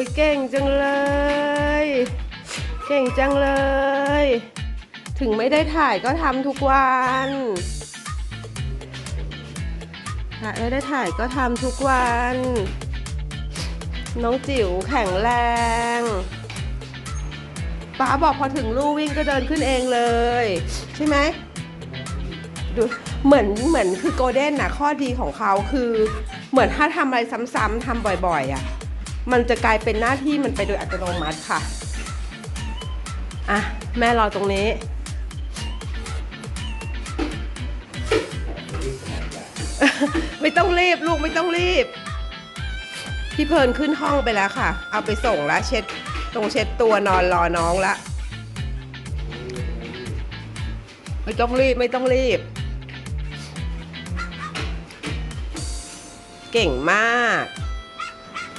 ยเก่งจังเลย เก่งจังเลย ถึงไม่ได้ถ่ายก็ทำทุกวันถ่าไม่ได้ถ่ายก็ทำทุกวัน น้องจิ๋วแข็งแรงป้าบอกพอถึงลู่วิ่งก็เดินขึ้นเองเลย ใช่ไหมดูเหมือนเหมือนคือโกลเด้นนะข้อดีของเขาคือ เหมือนถ้าทำอะไรซ้ำๆทำบ่อยๆอะ มันจะกลายเป็นหน้าที่มันไปโดยอัตโนมัติค่ะ อะ แม่รอตรงนี้ ไม่ต้องรีบลูกไม่ต้องรีบ พี่เพลินขึ้นห้องไปแล้วค่ะ เอาไปส่งแล้วเช็ดตรงเช็ดตัวนอนรอน้องละ ไม่ต้องรีบไม่ต้องรีบ เก่งมาก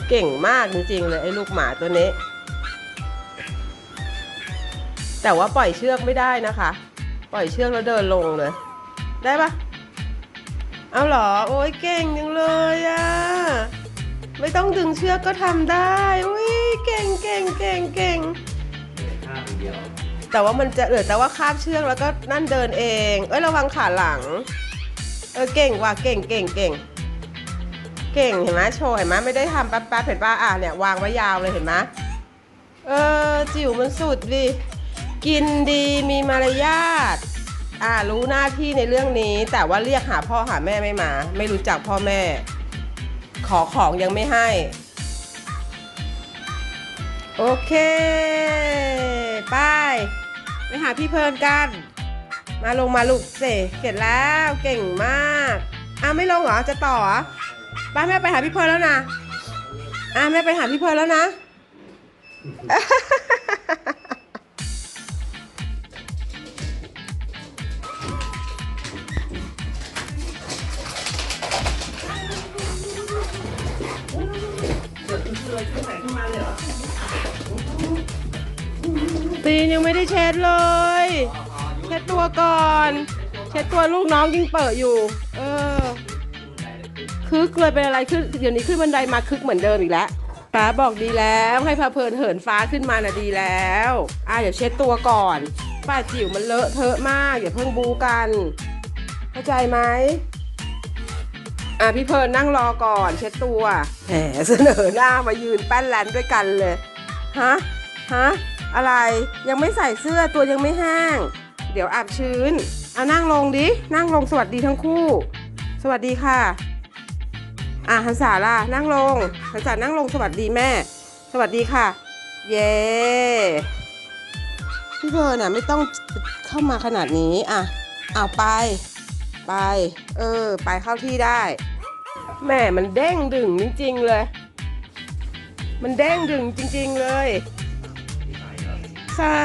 เก่งมากจริงๆเลยไอ้ลูกหมาตัวนี้ แต่ว่าปล่อยเชือกไม่ได้นะคะ ปล่อยเชือกแล้วเดินลงเลย ได้ปะเอาเหรอ โอ้ยเก่งจังเลยอะไม่ต้องดึงเชือกก็ทำได้อุ้ยเก่งเก่งเก่งเก่งแต่ว่ามันจะเหลือแต่ว่าคาบเชือกแล้วก็นั่นเดินเอง เอ้ยระวังขาหลัง เออเก่งว่ะเก่งเก่งเก่ง เก่งเห็นไหมโชว์เห็นไหมไม่ได้ทำแป๊บๆเห็นป่ะอะเนี่ยวางไว้ยาวเลยเห็นไหมเออจิ๋วมันสุดดิกินดีมีมารยาทอ่ารู้หน้าที่ในเรื่องนี้ แต่ว่าเรียกหาพ่อหาแม่ไม่มา ไม่รู้จักพ่อแม่ ขอของยังไม่ให้ โอเค ไป ไปหาพี่เพลินกัน มาลงมาลูกเสเสร็จแล้วเก่งมากอ้าวไม่ลงเหรอจะต่อ ป้าแม่ไปหาพี่เพลแล้วนะอ่าแม่ไปหาพี่เพลแล้วนะ ตีนยังไม่ได้เช็ดเลย เช็ดตัวก่อน เช็ดตัวลูกน้องยิ่งเปิดอยู่ เออ คึกเลยเป็นอะไรขึ้นเดี๋ยวนี้ขึ้นบันไดมาคึกเหมือนเดิมอีกแล้วป้าบอกดีแล้วให้พาเพลินเหินฟ้าขึ้นมาน่ะดีแล้วอะเดี๋ยวเช็ดตัวก่อนป้าจิ๋วมันเลอะเทอะมากอย่าเพิ่งบูกัน เข้าใจไหมอะพี่เพลินนั่งรอก่อน เช็ดตัวแหมเสนอหน้ามายืนแป้นแลนด้วยกันเลยฮะฮะอะไรยังไม่ใส่เสื้อตัวยังไม่แห้ง เดี๋ยวอาบชื้นเอานั่งลงดินั่งลงสวัสดีทั้งคู่ สวัสดีค่ะ อะฮันสาล่ะนั่งลงฮันสานั่งลงสวัสดีแม่ สวัสดีค่ะ เย้พี่เพิร์นอะไม่ต้องเข้ามาขนาดนี้อะเอาไป ไป เออ ไปเข้าที่ได้แม่มันเด้งดึงจริงๆเลย มันเด้งดึงจริง ๆเลย ใส่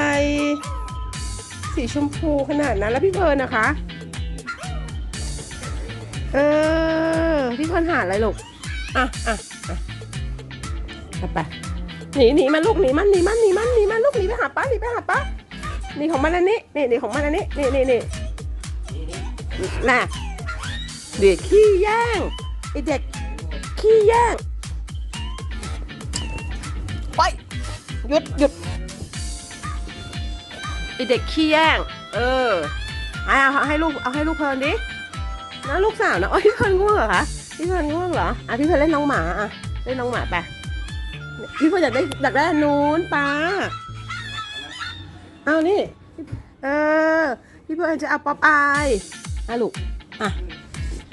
สีชมพูขนาดนั้นแล้วพี่เพิร์นนะคะ เออ พี่เพลิร์นหาอะไรลูก อะอะอะไปหนีหนีมันลูกหนีมันหนีมันหนีมันหนีมันลูกหนีไปหาป้าหนีไปหาป้าหนีของมันอันนี้นี่หนีของมันอันนี้นี่นี่นี่น่ะเด็กขี้แย่งไอเด็กขี้แย่งไปหยุดหยุดไอเด็กขี้แย่งเออเอาให้ลูกเอาให้ลูกเพลินดินะลูกสาวนะโอ้ยพี่เพลินง่วงเหรอคะ พี่เพื่อนง่วงเหรอ อะพี่เพื่อนเล่นน้องหมาอะเล่นน้องหมาไปพี่เพื่อนอยากได้อยากได้นู้นป้าเอานี่เออพี่เพื่อนจะเอาป๊อปอายอะลูกอะ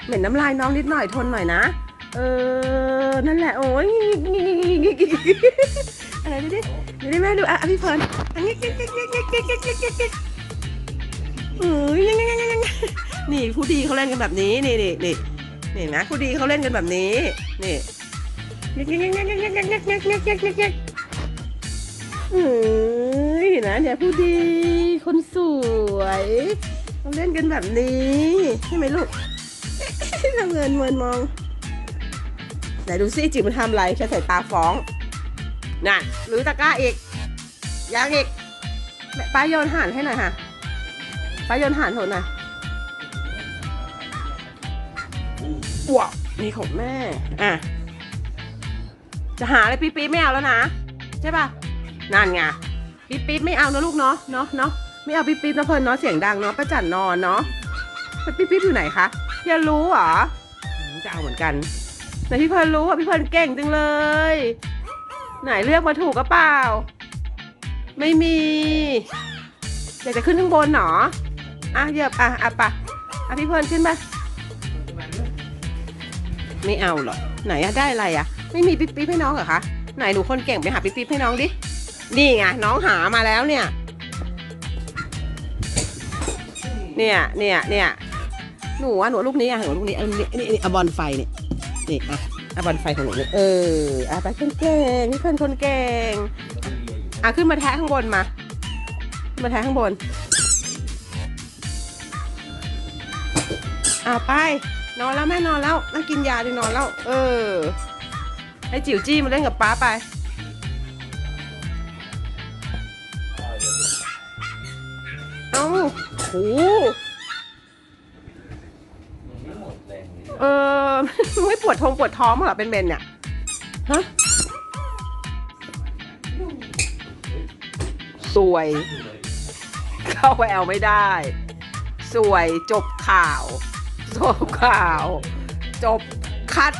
เหม็นน้ำลายน้องนิดหน่อยทนหน่อยนะ เออ นั่นแหละโอ้ยอะไรดูดิดูดิแม่ดูอะพี่เพิร์นอันนี้เก๊กเก๊กเก๊กเก๊กเก๊กเออยังไงยังไงยังไงนี่ผู้ดีเขาเล่นกันแบบนี้นี่นี่นี่ นี่นะผู้ดีเขาเล่นกันแบบนี้ นี่ยังยังยังยังยังยังยังยังยังยังยังยังเอ้ยนะเนี่ยผู้ดีคนสวยเขาเล่นกันแบบนี้ใช่ไหมลูกทำเงินเมินมองไหนดูซิจิ๋วมันทำอะไรใช้สายตาฟ้องน่ะหรือตะกร้าอีกยังอีกแม่ป้าโยนห่านให้หน่อยค่ะป้าโยนห่านโถหน่อย ว้าวนี่ของแม่ อะ จะหาอะไรปี๊บๆไม่เอาแล้วนะ ใช่ป่ะ นั่นไง ปี๊ปีไม่เอานะลูกเนาะ เนาะเนาะไม่เอาปี๊ปีนะเพลินเนาะเสียงดังเนาะประจันนอนเนาะปี๊บปี๊บอยู่ไหนคะพี่เพลินรู้เหรอ จะเอาเหมือนกันแต่พี่เพลินรู้อะพี่เพลินเก่งจังเลย ไหนเลือกมาถูกก็เปล่า ไม่มีอยากจะขึ้นข้างบนเหรออะเหยียบอะอะปะอะพี่เพลินขึ้นไป ไม่เอาหรอกไหนอะได้อะไรอะไม่มีปิ๊บปิ๊บให้น้องเหรอคะไหนหนูคนเก่งไปหาปิ๊บปิ๊บให้น้องดินี่ไงน้องหามาแล้วเนี่ย เนี่ยเนี่ยเนี่ยหนูอะหนูลูกนี้อะหนูลูกนี้เอานี้นี่นี่อบอลไฟเนี่ยนี่อะอบอลไฟของหนูเนี่ยเอออะไปคนเก่งพี่เพื่อนคนเก่งอะขึ้นมาแทะข้างบนมามาแทะข้างบนอะไป นอนแล้วแม่นอนแล้วนั่งกินยาดีนอนแล้ว เออ ให้จิ๋วจี้มาเล่นกับป๊าไป เอ้าโหเออไม่ปวดท้องปวดท้องมั้งเหรอเป็นเบนเนี่ยฮะสวย เข้าไปเอาไม่ได้ สวยจบข่าว จบข่าว จบคัด